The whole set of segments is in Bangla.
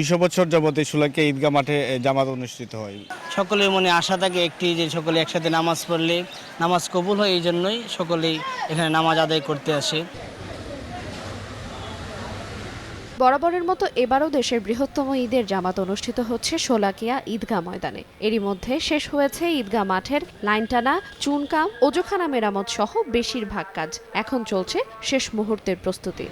দুইশো বছর যাবত এই সুলাকে ঈদগাহ মাঠে জামাত অনুষ্ঠিত হয়। সকলের মনে আশা থাকে একটি যে সকলে একসাথে নামাজ পড়লে নামাজ কবুল হয় এই জন্যই সকলেই এখানে নামাজ আদায় করতে আসে। বরাবরের মতো এবারও দেশের বৃহত্তম ঈদের জামাত অনুষ্ঠিত হচ্ছে শোলাকিয়া ঈদগাহ ময়দানে। এরই মধ্যে শেষ হয়েছে ঈদগাহ মাঠের লাইন টানা চুনকাম ওজোখানা মেরামত সহ বেশিরভাগ কাজ। এখন চলছে শেষ মুহূর্তের প্রস্তুতি।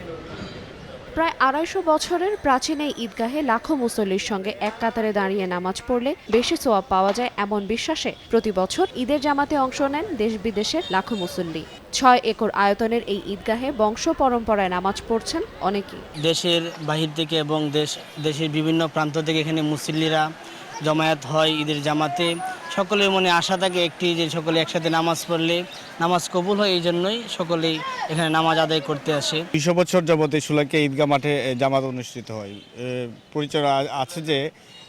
প্রায় আড়াইশো বছরের প্রাচীন এই ঈদগাহে লাখো মুসল্লির সঙ্গে এক কাতারে দাঁড়িয়ে নামাজ পড়লে বেশি সোয়াব পাওয়া যায় এমন বিশ্বাসে প্রতি বছর ঈদের জামাতে অংশ নেন দেশ বিদেশের লাখো মুসল্লি। ছয় একর আয়তনের এই ঈদগাহে বংশ পরম্পরায় নামাজ পড়ছেন অনেকেই। দেশের বাহির থেকে এবং দেশ, দেশের বিভিন্ন প্রান্ত থেকে এখানে মুসল্লিরা জমায়েত হয় ঈদের জামাতে। সকলের মনে আশা থাকে একটি যে সকলে একসাথে নামাজ পড়লে নামাজ কবুল হয় এই জন্যই সকলেই এখানে নামাজ আদায় করতে আসে। দুইশো বছর যাবত এই সুলাকে ঈদগাহ মাঠে জামাত অনুষ্ঠিত হয়। পরিচয় আছে যে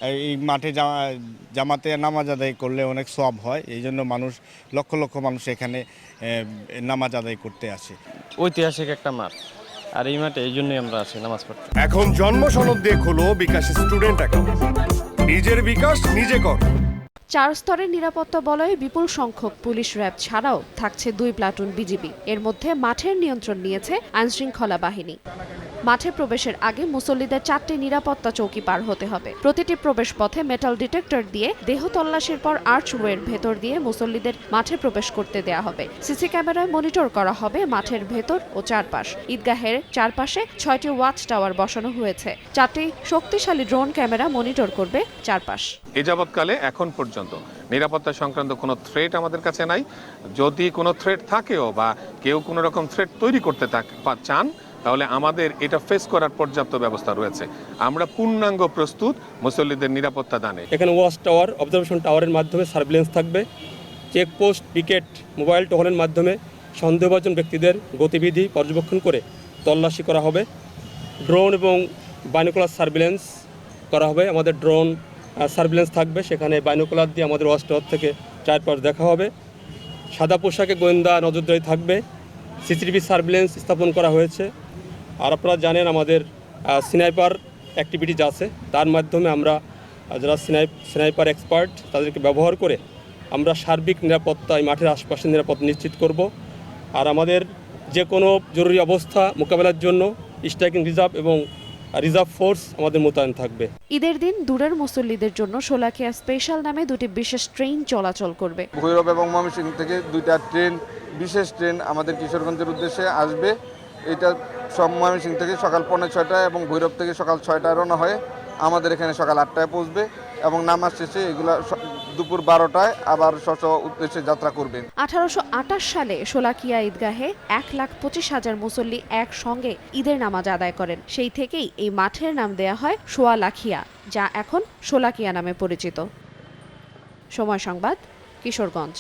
এই মাঠে জামা- জামাতে নামাজ আদায় করলে অনেক সব হয় এই জন্য মানুষ লক্ষ লক্ষ মানুষ এখানে নামাজ আদায় করতে আসে। ঐতিহাসিক একটা মাঠ আর এই মাঠে এই জন্যই আমরা আছি নামাজ পড়তে। এখন জন্ম সনদ দিয়ে খোলো বিকাশ স্টুডেন্ট অ্যাকাউন্ট। নিজের বিকাশ নিজে কর। চার স্তরের নিরাপত্তা বলয়ে বিপুল সংখ্যক পুলিশ র্যাব ছাড়াও থাকছে দুই প্লাটুন বিজিবি। এর মধ্যে মাঠের নিয়ন্ত্রণ নিয়েছে আইনশৃঙ্খলা বাহিনী। মাঠে প্রবেশের আগে মুসল্লিদের চারটি নিরাপত্তা চৌকি পার হতে হবে। প্রতিটি প্রবেশ পথে মেটাল ডিটেক্টর দিয়ে দেহ তল্লাশির পর আর্চওয়ের ভেতর দিয়ে মুসল্লিদের মাঠে প্রবেশ করতে দেয়া হবে। সিসি ক্যামেরায় মনিটর করা হবে মাঠের ভেতর ও চারপাশ। ঈদগাহের চারপাশে ছয়টি ওয়াচ টাওয়ার বসানো হয়েছে। চারটি শক্তিশালী ড্রোন ক্যামেরা মনিটর করবে চারপাশ। এ যাবৎকালে এখন পর্যন্ত নিরাপত্তা সংক্রান্ত কোনো থ্রেট আমাদের কাছে নাই। যদি কোনো থ্রেট থাকেও বা কেউ কোনো রকম থ্রেট তৈরি করতে চান তাহলে আমাদের এটা ফেস করার পর্যাপ্ত ব্যবস্থা রয়েছে। আমরা পূর্ণাঙ্গ প্রস্তুত মুসল্লিদের নিরাপত্তা দানে। এখানে ওয়াচ টাওয়ার অবজারভেশন টাওয়ারের মাধ্যমে সার্ভিলেন্স থাকবে। চেকপোস্ট পিকেট মোবাইল টহলের মাধ্যমে সন্দেহভাজন ব্যক্তিদের গতিবিধি পর্যবেক্ষণ করে তল্লাশি করা হবে। ড্রোন এবং বাইনোকুলার সার্ভিলেন্স করা হবে। আমাদের ড্রোন সার্ভিলেন্স থাকবে। সেখানে বাইনোকুলার দিয়ে আমাদের ওয়াচ টাওয়ার থেকে চারপাশ দেখা হবে। সাদা পোশাকে গোয়েন্দা নজরদারি থাকবে। সিসিটিভি সার্ভিলেন্স স্থাপন করা হয়েছে। আর আপনারা জানেন আমাদের স্নাইপার অ্যাক্টিভিটিজ আছে তার মাধ্যমে আমরা যারা স্নাইপ স্নাইপার এক্সপার্ট তাদেরকে ব্যবহার করে আমরা সার্বিক নিরাপত্তা এই মাঠের আশপাশের নিরাপত্তা নিশ্চিত করব। আর আমাদের যে কোনো জরুরি অবস্থা মোকাবেলার জন্য স্ট্রাইকিং রিজার্ভ এবং রিজার্ভ ফোর্স আমাদের মোতায়েন থাকবে। ঈদের দিন দূরের মুসল্লিদের জন্য শোলাকিয়া স্পেশাল নামে দুটি বিশেষ ট্রেন চলাচল করবে। ভৈরব এবং ময়মনসিংহ থেকে দুইটা ট্রেন বিশেষ ট্রেন আমাদের কিশোরগঞ্জের উদ্দেশ্যে আসবে। এটা সব ময়মনসিংহ থেকে সকাল পৌনে ছয়টায় এবং ভৈরব থেকে সকাল ছয়টায় রওনা হয়ে। আমাদের এখানে সকাল আটটায় পৌঁছবে এবং নামাজ শেষে এগুলো দুপুর বারোটায় আবার স্ব উদ্দেশ্যে যাত্রা করবেন। আঠারোশো আঠাশ সালে শোলাকিয়া ঈদগাহে এক লাখ পঁচিশ হাজার মুসল্লি একসঙ্গে ঈদের নামাজ আদায় করেন। সেই থেকেই এই মাঠের নাম দেয়া হয় সোয়ালাখিয়া যা এখন শোলাকিয়া নামে পরিচিত। সময় সংবাদ, কিশোরগঞ্জ।